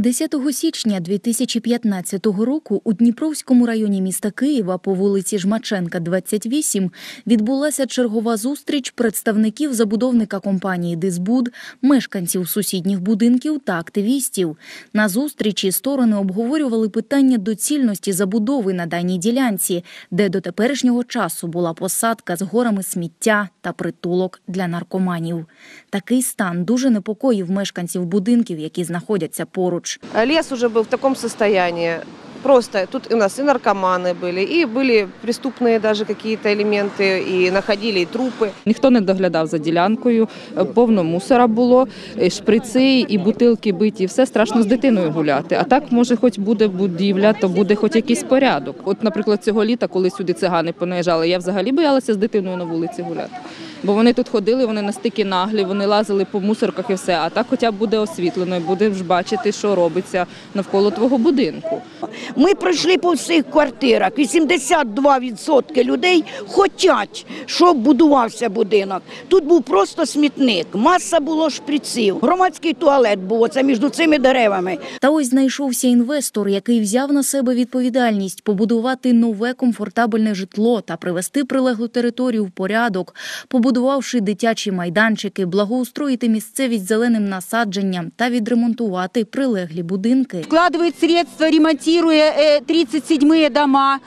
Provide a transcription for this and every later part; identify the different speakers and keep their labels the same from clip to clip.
Speaker 1: 10 січня 2015 року у Дніпровському районі міста Києва по вулиці Жмаченка, 28, відбулася чергова зустріч представників забудовника компанії Дисбуд, мешканців сусідніх будинків та активістів. На зустрічі сторони обговорювали питання доцільності забудови на даній ділянці, де до теперішнього часу була посадка з горами сміття та притулок для наркоманів. Такий стан дуже непокоїв мешканців будинків, які знаходяться поруч
Speaker 2: Лес уже был в таком состоянии. Просто тут у нас и наркоманы были, и были преступные даже какие-то элементы, и находили и трупы.
Speaker 3: Ніхто не доглядав за ділянкою, е, повно мусора було, і шприци, і бутилки биті, все страшно з дитиною гуляти. А так, може, хоч буде будівля, то буде хоч якийсь порядок. От, наприклад, цього літа, коли сюди цигани понаїжджали, я взагалі боялася з дитиною на вулиці гуляти. Бо вони тут ходили, вони настільки наглі, вони лазили по мусорках і все. А так хоча б буде освітлено, і буде бачити, що робиться навколо твого будинку.
Speaker 4: Ми пройшли по всіх квартирах. 82% людей хочуть, щоб будувався будинок. Тут був просто смітник, маса було шприців, громадський туалет був оце між цими деревами.
Speaker 1: Та ось знайшовся інвестор, який взяв на себе відповідальність побудувати нове комфортабельне житло та привести прилеглу територію в порядок, побудувавши дитячі майданчики, благоустроїти місцевість зеленим насадженням та відремонтувати прилеглі будинки.
Speaker 5: вкладывает средства, ремонтируя э, 37-е дома, э,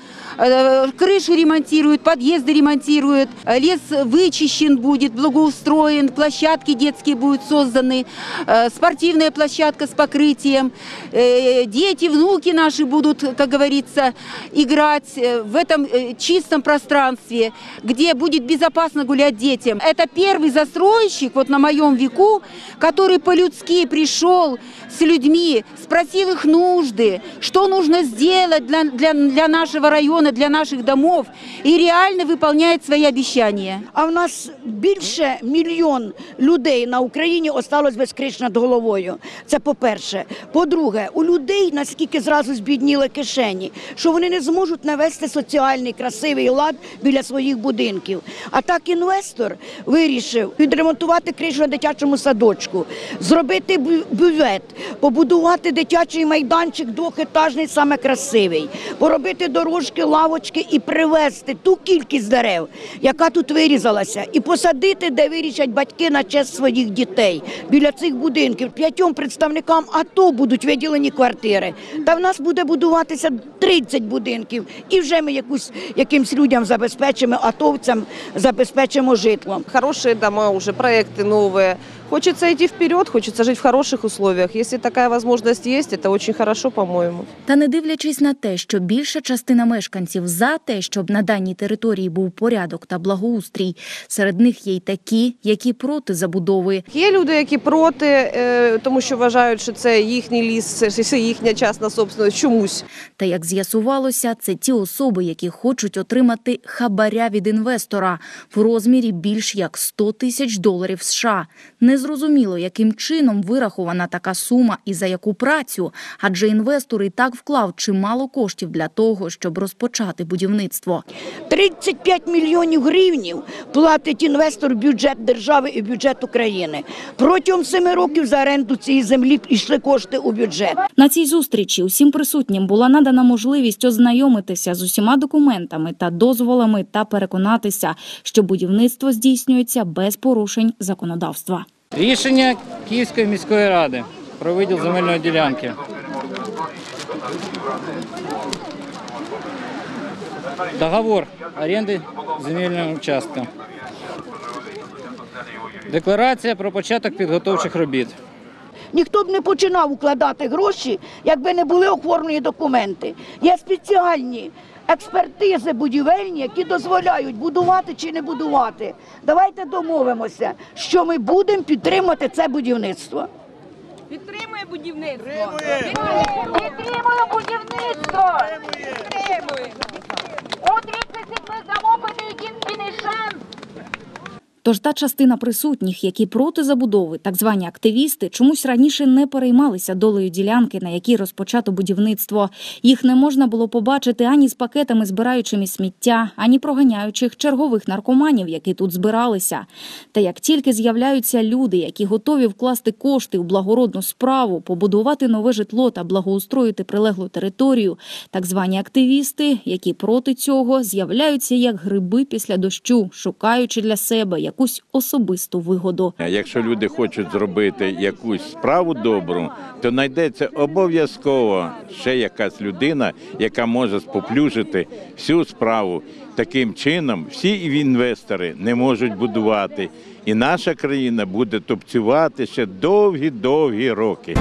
Speaker 5: Крыши ремонтирует, подъезды ремонтирует, э, лес вычищен будет, благоустроен, площадки детские будут созданы, э, спортивная площадка с покрытием, э, дети, внуки наши будут, как говорится, играть э, в этом э, чистом пространстве, где будет безопасно гулять детям. Это первый застройщик вот на моем веку, который по-людски пришел с людьми, спросил их нужды, что нужно сделать для, для, для нашего района, для наших домов, и реально выполняет свои обещания.
Speaker 4: А в нас більше мільйон людей на Україні осталось без криш над головою. Це по-перше. По-друге, у людей наскільки зразу збідніли кишені, що вони не зможуть навести соціальний красивий лад біля своїх будинків. А так інвестор вирішив відремонтувати кришу на дитячому садочку, зробити бю- бювет, побудувати дитячий майданчик двохетажний, саме красивий, поробити дорожки, лавочки і привезти ту кількість дерев, яка тут вирізалася, і посадити, де вирішать батьки на честь своїх дітей біля цих будинків. П'ятьом представникам АТО будуть виділені квартири. Та в нас буде будуватися 30 будинків, і вже ми якусь якимсь людям забезпечимо, атовцям забезпечимо житлом.
Speaker 2: Хорошие дома уже, проекты новые. Хочется идти вперед, хочется жить в хороших условиях. Если такая возможность есть, это очень хорошо, по-моему.
Speaker 1: Та не дивлячись на те, що більша частина мешканців за те, щоб на даній території був порядок та благоустрій, серед них є й такі, які проти забудови.
Speaker 2: Є люди, які проти, е, тому що вважають, що це їхній ліс, це їхня частна собственность чомусь.
Speaker 1: Та як з'ясувалося, це ті особи, які хочуть отримати хабаря від інвестора в розмірі більш як 100 тисяч доларів США. Незрозуміло, яким чином вирахована така сума і за яку працю, адже інвестор і так вклав чимало коштів для того, щоб розпочати будівництво.
Speaker 4: 35 мільйонів гривнів платить інвестор бюджет держави і бюджет України. Протягом семи років за оренду цієї землі йшли кошти у бюджет.
Speaker 1: На цій зустрічі усім присутнім була надана можливість ознайомитися з усіма документами та дозволами та переконатися, що будівництво здійснюється без порушень законодавства.
Speaker 6: Рішення Київської міської ради про виділ земельної ділянки. Договор оренди земельного участка. Декларація про початок підготовчих робіт.
Speaker 4: Ніхто б не починав укладати гроші, якби не були оформлені документи. Є спеціальні експертизи будівельні, які дозволяють будувати чи не будувати. Давайте домовимося, що ми будемо підтримувати це будівництво.
Speaker 7: Підтримує будівництво. Підтримує будівництво. Підтримує. У 37 замовити єдиний шанс.
Speaker 1: Тож та частина присутніх, які проти забудови, так звані активісти, чомусь раніше не переймалися долею ділянки, на якій розпочато будівництво. Їх не можна було побачити ані з пакетами, збираючими сміття, ані проганяючих чергових наркоманів, які тут збиралися. Та як тільки з'являються люди, які готові вкласти кошти у благородну справу, побудувати нове житло та благоустроїти прилеглу територію, так звані активісти, які проти цього з'являються як гриби після дощу, шукаючи для себе якусь особисту вигоду.
Speaker 8: Якщо люди хочуть зробити якусь справу добру, то знайдеться обов'язково ще якась людина, яка може споплюжити всю справу. Таким чином всі інвестори не можуть будувати, і наша країна буде топцювати ще довгі-довгі роки.